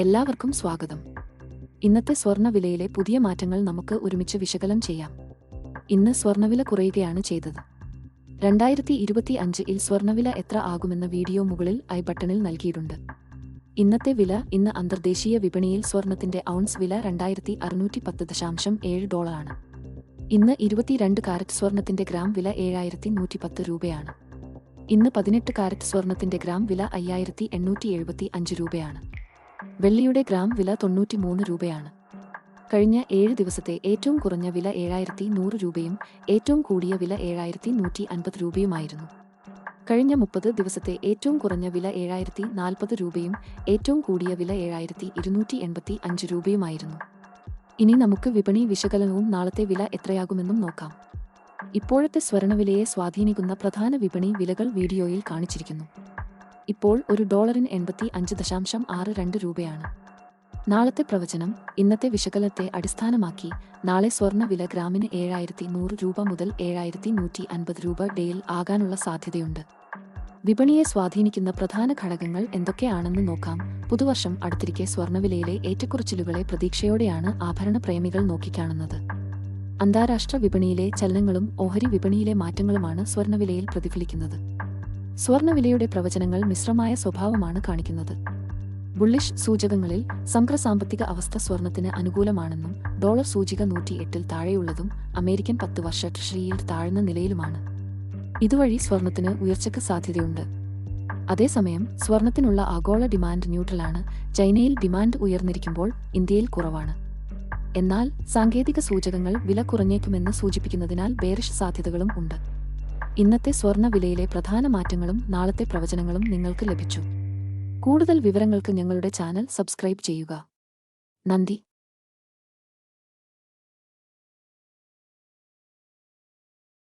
എല്ലാവർക്കും സ്വാഗതം. ഇന്നത്തെ സ്വർണവിലയിലെ പുതിയ മാറ്റങ്ങൾ നമുക്ക് ഒരുമിച്ച് വിശകലനം ചെയ്യാം. ഇന്ന് സ്വർണവില കുറയുകയാണ് ചെയ്തത്. രണ്ടായിരത്തി ഇരുപത്തി അഞ്ചിൽ സ്വർണവില എത്ര ആകുമെന്ന വീഡിയോ മുകളിൽ ഐ ബട്ടണിൽ നൽകിയിട്ടുണ്ട്. ഇന്നത്തെ വില ഇന്ന് അന്തർദേശീയ വിപണിയിൽ സ്വർണത്തിന്റെ ഔൺസ് വില രണ്ടായിരത്തി അറുന്നൂറ്റി പത്ത് ദശാംശം ഏഴ് ഡോളറാണ്. ഇന്ന് ഇരുപത്തിരണ്ട് കാരറ്റ് സ്വർണത്തിന്റെ ഗ്രാം വില ഏഴായിരത്തി നൂറ്റി പത്ത് രൂപയാണ്. ഇന്ന് പതിനെട്ട് കാരറ്റ് സ്വർണത്തിന്റെ ഗ്രാം വില അയ്യായിരത്തി എണ്ണൂറ്റി എഴുപത്തി അഞ്ച് രൂപയാണ്. വെള്ളിയുടെ ഗ്രാം വില തൊണ്ണൂറ്റി മൂന്ന് രൂപയാണ്. കഴിഞ്ഞ ഏഴ് ദിവസത്തെ ഏറ്റവും കുറഞ്ഞ വില ഏഴായിരത്തി നൂറ് രൂപയും ഏറ്റവും കൂടിയ വില ഏഴായിരത്തി നൂറ്റി അൻപത് രൂപയുമായിരുന്നു. കഴിഞ്ഞ മുപ്പത് ദിവസത്തെ ഏറ്റവും കുറഞ്ഞ വില ഏഴായിരത്തി നാൽപ്പത് രൂപയും ഏറ്റവും കൂടിയ വില ഏഴായിരത്തി ഇരുന്നൂറ്റി എൺപത്തി അഞ്ച് രൂപയുമായിരുന്നു. ഇനി നമുക്ക് വിപണി വിശകലനവും നാളത്തെ വില എത്രയാകുമെന്നും നോക്കാം. ഇപ്പോഴത്തെ സ്വർണവിലയെ സ്വാധീനിക്കുന്ന പ്രധാന വിപണി വിലകൾ വീഡിയോയിൽ കാണിച്ചിരിക്കുന്നു. ഇപ്പോൾ ഒരു ഡോളറിന് എൺപത്തി അഞ്ച് ദശാംശം ആറ് രണ്ട് രൂപയാണ്. നാളത്തെ പ്രവചനം ഇന്നത്തെ വിശകലനത്തെ അടിസ്ഥാനമാക്കി നാളെ സ്വർണ വില ഗ്രാമിന് ഏഴായിരത്തി നൂറ് രൂപ മുതൽ ഏഴായിരത്തി നൂറ്റി അൻപത് രൂപ ഡേയിൽ ആകാനുള്ള സാധ്യതയുണ്ട്. വിപണിയെ സ്വാധീനിക്കുന്ന പ്രധാന ഘടകങ്ങൾ എന്തൊക്കെയാണെന്ന് നോക്കാം. പുതുവർഷം അടുത്തിരിക്കെ സ്വർണവിലയിലെ ഏറ്റക്കുറച്ചിലുകളെ പ്രതീക്ഷയോടെയാണ് ആഭരണ പ്രേമികൾ നോക്കിക്കാണുന്നത്. അന്താരാഷ്ട്ര വിപണിയിലെ ചലനങ്ങളും ഓഹരി വിപണിയിലെ മാറ്റങ്ങളുമാണ് സ്വർണവിലയിൽ പ്രതിഫലിക്കുന്നത്. സ്വർണവിലയുടെ പ്രവചനങ്ങൾ മിശ്രമായ സ്വഭാവമാണ് കാണിക്കുന്നത്. ബുള്ളിഷ് സൂചകങ്ങളിൽ സമഗ്ര സാമ്പത്തിക അവസ്ഥ സ്വർണത്തിന് അനുകൂലമാണെന്നും ഡോളർ സൂചിക നൂറ്റി എട്ടിൽ താഴെയുള്ളതും അമേരിക്കൻ പത്ത് വർഷ ട്രഷറിയിൽ താഴ്ന്ന നിലയിലുമാണ്. ഇതുവഴി സ്വർണത്തിന് ഉയർച്ചയ്ക്ക് സാധ്യതയുണ്ട്. അതേസമയം സ്വർണത്തിനുള്ള ആഗോള ഡിമാൻഡ് ന്യൂട്രലാണ് ചൈനയിൽ ഡിമാൻഡ് ഉയർന്നിരിക്കുമ്പോൾ ഇന്ത്യയിൽ കുറവാണ്. എന്നാൽ സാങ്കേതിക സൂചകങ്ങൾ വില കുറഞ്ഞേക്കുമെന്ന് സൂചിപ്പിക്കുന്നതിനാൽ ബേറിഷ് സാധ്യതകളും ഉണ്ട്. ഇന്നത്തെ സ്വർണ വിലയിലെ പ്രധാന മാറ്റങ്ങളും നാളത്തെ പ്രവചനങ്ങളും നിങ്ങൾക്ക് ലഭിച്ചു. കൂടുതൽ വിവരങ്ങൾക്ക് ഞങ്ങളുടെ ചാനൽ സബ്സ്ക്രൈബ് ചെയ്യുക. നന്ദി.